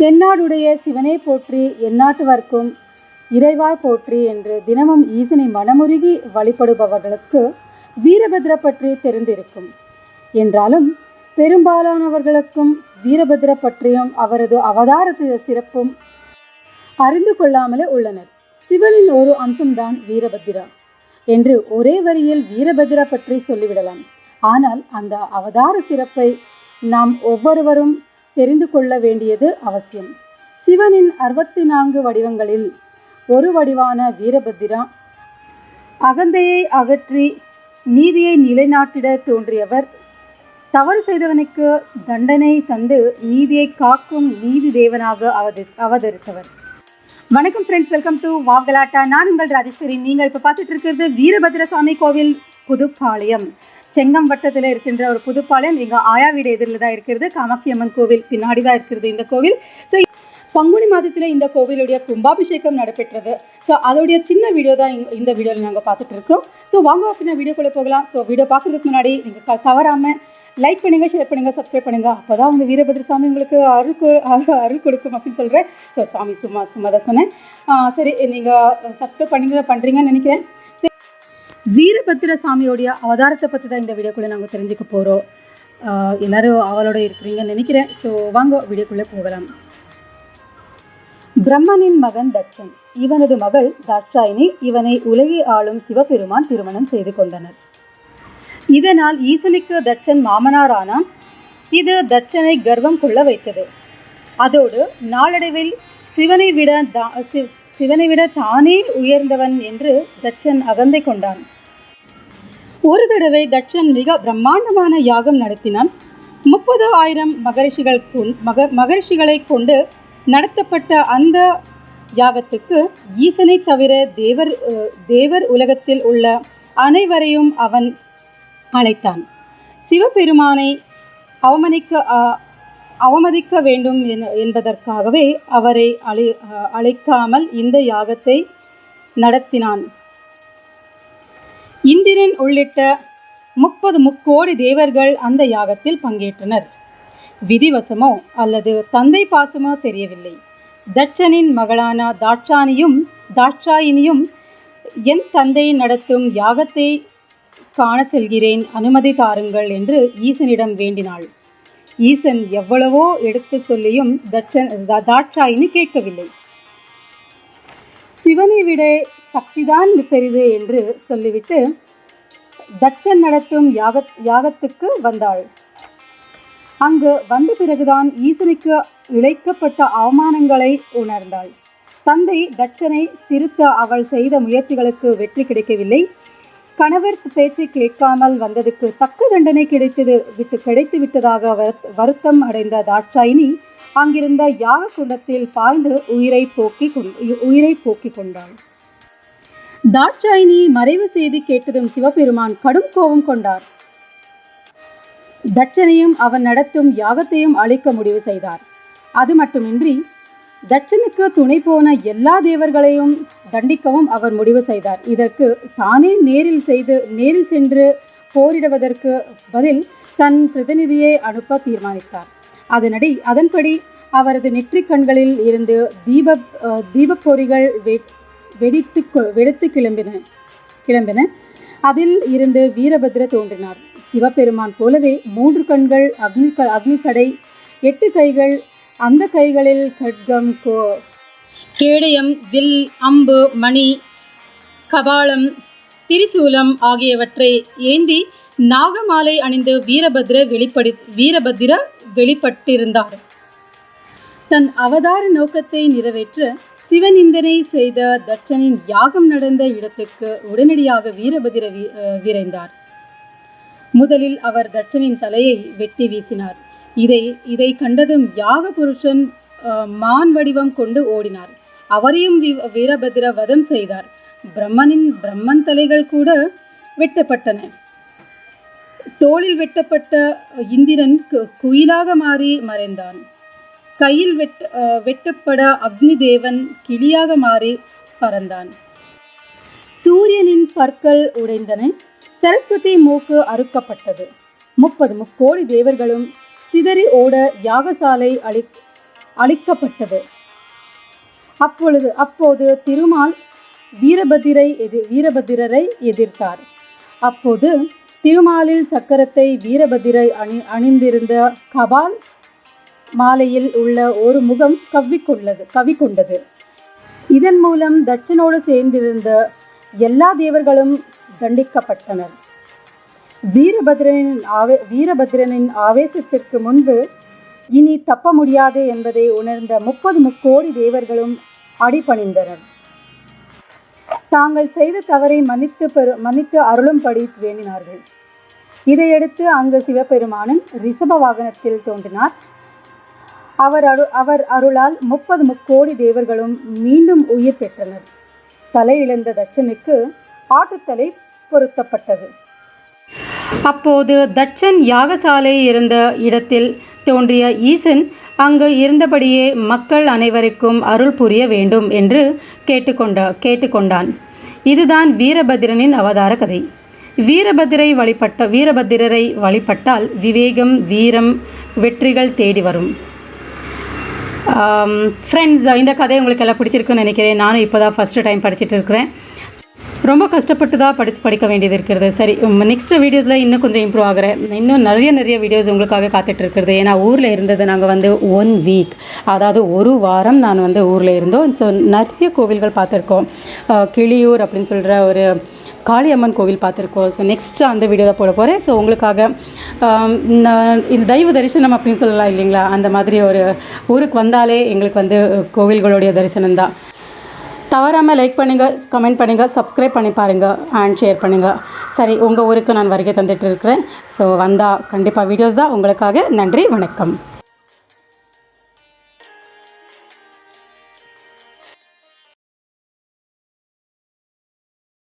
தென்னாடுடைய சிவனே போற்றி எந்நாட்டுவர்க்கும் இறைவாய் போற்றி என்று தினமும் ஈசனை மனமுருகி வழிபடுபவர்களுக்கு வீரபத்ர பற்றி தெரிந்திருக்கும். என்றாலும் பெரும்பாலானவர்களுக்கும் வீரபத்ர பற்றியும் அவரது அவதாரத்து சிறப்பும் அறிந்து கொள்ளாமலே உள்ளனர். சிவனின் ஒரு அம்சம்தான் வீரபத்திரா என்று ஒரே வரியில் வீரபத்ரா பற்றி சொல்லிவிடலாம். ஆனால் அந்த அவதார சிறப்பை நாம் ஒவ்வொருவரும் தெரிந்து கொள்ள வேண்டியது அவசியம். சிவனின் அறுபத்தி நான்கு வடிவங்களில் ஒரு வடிவான வீரபத்திரா அகந்தையை அகற்றி நீதியை நிலைநாட்டிட தோன்றியவர். தவறு செய்தவனுக்கு தண்டனை தந்து நீதியை காக்கும் நீதி தேவனாக அவதி அவதரித்தவர். வணக்கம் ஃப்ரெண்ட்ஸ் வெல்கம் டு வாகலாட்டா நான் உங்கள் ராஜேஸ்வரி. நீங்கள் இப்போ பார்த்துட்டு இருக்கிறது வீரபத்ர சுவாமி கோவில் புதுப்பாளையம். செங்கம்பட்டத்தில் இருக்கின்ற ஒரு புதுப்பாளையம் எங்கள் ஆயா வீடு எதிரில் தான் இருக்கிறது. காமாட்சி அம்மன் கோவில் பின்னாடி தான் இருக்கிறது இந்த கோவில். ஸோ பங்குனி மாதத்தில் இந்த கோவிலுடைய கும்பாபிஷேகம் நடைபெற்றது. ஸோ அதோடைய சின்ன வீடியோ தான் இந்த- இந்த வீடியோவில் நாங்கள் பார்த்துட்டு இருக்கோம். ஸோ வாங்க அப்படின்னா வீடியோக்குள்ளே போகலாம். ஸோ வீடியோ பார்க்குறதுக்கு முன்னாடி நீங்கள் தவறாமல் லைக் பண்ணுங்கள் ஷேர் பண்ணுங்கள் சப்ஸ்கிரைப் பண்ணுங்கள் அப்போ தான் உங்கள் வீரபத்ர சாமி உங்களுக்கு அருள் கொ- அருள் கொடுக்கும் அப்படின்னு சொல்கிறேன் ஸோ சாமி சும்மா சும்மா தான் சொன்னேன் சரி நீங்கள் சப்ஸ்கிரைப் பண்ணுங்க பண்ணுறீங்கன்னு நினைக்கிறேன். வீரபத்திர சாமியோடைய அவதாரத்தை பற்றி தான் இந்த வீடியோக்குள்ளே நாங்கள் தெரிஞ்சுக்க போகிறோம் எல்லாரும் அவளோட இருக்கிறீங்கன்னு நினைக்கிறேன். ஸோ வாங்க வீடியோக்குள்ளே போகலாம். பிரம்மனின் மகன் தட்சன் இவனது மகள் தாட்சாயினி. இவனை உலகை ஆளும் சிவபெருமான் திருமணம் செய்து கொண்டனர். இதனால் ஈசனுக்கு தட்சன் மாமனாரானான். இது தட்சனை கர்வம் கொள்ள வைத்தது. அதோடு நாளடைவில் சிவனை விட தா- சி- சிவனை விட தானே உயர்ந்தவன் என்று தட்சன் அகந்தை கொண்டான். ஒரு தடவை தட்சன் மிக பிரம்மாண்டமான யாகம் நடத்தினான். முப்பது ஆயிரம் மகரிஷிகள் கொண்- மக மகரிஷிகளை கொண்டு நடத்தப்பட்ட அந்த யாகத்துக்கு ஈசனை தவிர தேவர் தேவர் உலகத்தில் உள்ள அனைவரையும் அவன் அழைத்தான். சிவபெருமானை அவமதிக்க அவமதிக்க வேண்டும் என்பதற்காகவே அவரை அழை அழைக்காமல் இந்த யாகத்தை நடத்தினான். இந்திரன் உள்ளிட்ட முப்பது முக்கோடி தேவர்கள் அந்த யாகத்தில் பங்கேற்றனர். விதிவசமோ அல்லது தந்தை பாசமோ தெரியவில்லை. தட்சனின் மகளான தாட்சானியும் தாட்சாயினியும் என் தந்தை நடத்தும் யாகத்தை காண செல்கிறேன் அனுமதி தாருங்கள் என்று ஈசனிடம் வேண்டினாள். ஈசன் எவ்வளவோ எடுத்து சொல்லியும் தட்சன் தாட்சாயினி கேட்கவில்லை. சிவனை விட சக்திதான் பெரிது என்று சொல்லிவிட்டு தட்சன் நடத்தும் யாக யாகத்துக்கு வந்தாள். அங்கு வந்த பிறகுதான் ஈசனுக்கு இழைக்கப்பட்ட அவமானங்களை உணர்ந்தாள். தந்தை தட்சனை திருத்த அவள் செய்த முயற்சிகளுக்கு வெற்றி கிடைக்கவில்லை. கணவர் பேச்சை கேட்காமல் வந்ததுக்கு தக்க தண்டனை கிடைத்தது விட்டு கிடைத்து விட்டதாக வருத்- வருத்தம் அடைந்த தாட்சாயினி அங்கிருந்த யாக குண்டத்தில் பாய்ந்து உயிரை போக்கி உயிரை போக்கிக் கொண்டாள். தாட்சாயினி மறைவு செய்தி கேட்டதும் சிவபெருமான் கடும் கோபம் கொண்டார். தட்சனையும் அவன் நடத்தும் யாகத்தையும் அழிக்க முடிவு செய்தார். அது மட்டுமின்றி தட்சனுக்கு துணை போன எல்லா தேவர்களையும் தண்டிக்கவும் அவர் முடிவு செய்தார். இதற்கு தானே நேரில் செய்து நேரில் சென்று போரிடுவதற்கு பதில் தன் பிரதிநிதியை அனுப்ப தீர்மானித்தார். அதனடி அதன்படி அவரது நெற்றிக் கண்களில் இருந்து தீப அஹ், தீபப் வெடித்து கொ- வெடித்து கிளம்பின கிளம்பின. அதில் இருந்து வீரபத்ர தோன்றினார். சிவபெருமான் போலவே மூன்று கண்கள் அக்னி அக்னி சடை எட்டு கைகள் அந்த கைகளில் கட்கம் கோ கேடயம் வில் அம்பு மணி கபாலம் திரிசூலம் ஆகியவற்றை ஏந்தி நாகமாலை அணிந்து வீரபத்ர வெளிப்படி வீரபத்ர வெளிப்பட்டிருந்தார். தன் அவதார நோக்கத்தை நிறைவேற்ற சிவநிந்தனை செய்த தட்சனின் யாகம் நடந்த இடத்துக்கு உடனடியாக வீரபதிர விரைந்தார். முதலில் அவர் தட்சனின் தலையை வெட்டி வீசினார். இதை இதை கண்டதும் யாக புருஷன் மான் வடிவம் கொண்டு ஓடினார். அவரையும் வீரபதிர வீரபத்திர வதம் செய்தார். பிரம்மனின் பிரம்மன் தலைகள் கூட வெட்டப்பட்டன. தோளில் வெட்டப்பட்ட இந்திரன் கு- குயிலாக மாறி மறைந்தான். கையில் வெட் வெட்டப்பட அக்னி தேவன் கிளியாக மாறி பறந்தான். சூரியனின் பற்கள் உடைந்தன. சரஸ்வதி மூக்கு அறுக்கப்பட்டது. முப்பது முக்கோடி தேவர்களும் சிதறி ஓட யாகசாலை அழி அளிக்கப்பட்டது அப்பொழுது அப்போது திருமால் வீரபத்திரை எதிர் வீரபத்திரரை எதிர்த்தார். அப்போது திருமாலில் சக்கரத்தை வீரபத்திரை அணி அணிந்திருந்த கபால் மாலையில் உள்ள ஒரு முகம் கவ்விக்கொள்ளது கவிக்கொண்டது இதன் மூலம் தட்சனோடு சேர்ந்திருந்த எல்லா தேவர்களும் தண்டிக்கப்பட்டனர். வீரபத்ரனின் ஆவே வீரபத்ரனின் ஆவேசத்திற்கு முன்பு இனி தப்ப முடியாது என்பதை உணர்ந்த முப்பது முக்கோடி தேவர்களும் அடிபணிந்தனர். தாங்கள் செய்த தவறை மன்னித்து பெரு மன்னித்து அருளும்படி வேண்டினார்கள். இதையடுத்து அங்கு சிவபெருமானும் ரிஷப வாகனத்தில் தோன்றினார். அவர் அரு அவர் அருளால் முப்பது முக்கோடி தேவர்களும் மீண்டும் உயிர் பெற்றனர். தலையிழந்த தட்சனுக்கு ஆட்டுத்தலை பொருத்தப்பட்டது. அப்போது தட்சன் யாகசாலை இருந்த இடத்தில் தோன்றிய ஈசன் அங்கு இருந்தபடியே மக்கள் அனைவருக்கும் அருள் புரிய வேண்டும் என்று கேட்டுக்கொண்டா கேட்டுக்கொண்டான். இதுதான் வீரபத்திரனின் அவதார கதை. வீரபத்திரை வழிபட்ட வீரபத்திரரை வழிபட்டால் விவேகம் வீரம் வெற்றிகள் தேடி வரும். Um, ஃப்ரெண்ட்ஸ் uh, இந்த கதை உங்களுக்கு எல்லாம் பிடிச்சிருக்குன்னு நினைக்கிறேன். நானும் இப்போ தான் ஃபஸ்ட்டு டைம் படிச்சுட்டு இருக்கிறேன். ரொம்ப கஷ்டப்பட்டு தான் படித்து படிக்க வேண்டியது இருக்கிறது. சரி நெக்ஸ்ட் வீடியோஸில் இன்னும் கொஞ்சம் இம்ப்ரூவ் ஆகிறேன். இன்னும் நிறைய நிறைய வீடியோஸ் உங்களுக்காக காத்துட்டு இருக்கிறது. ஏன்னா ஊரில் இருந்தது நாங்கள் வந்து ஒன் வீக் அதாவது ஒரு வாரம் நான் வந்து ஊரில் இருந்தோம். ஸோ நிறைய கோவில்கள் பார்த்துருக்கோம். கிளியூர் அப்படின்னு சொல்கிற ஒரு காளியம்மன் கோவில் பார்த்துருக்கோம். ஸோ நெக்ஸ்ட்டு அந்த வீடியோவில் போட போகிறேன் ஸோ உங்களுக்காக இந்த தெய்வ தரிசனம் அப்படின்னு சொல்லலாம் இல்லைங்களா? அந்த மாதிரி ஒரு ஊருக்கு வந்தாலே எங்களுக்கு வந்து கோவில்களுடைய தரிசனம் தான். தவறாமல் லைக் பண்ணுங்கள் கமெண்ட் பண்ணுங்கள் சப்ஸ்கிரைப் பண்ணி பாருங்கள் அண்ட் ஷேர் பண்ணுங்கள் சரி உங்கள் ஊருக்கு நான் வருகை தந்துட்டு இருக்கிறேன். ஸோ வந்தால் கண்டிப்பாக வீடியோஸ் தான். உங்களுக்காக நன்றி வணக்கம்.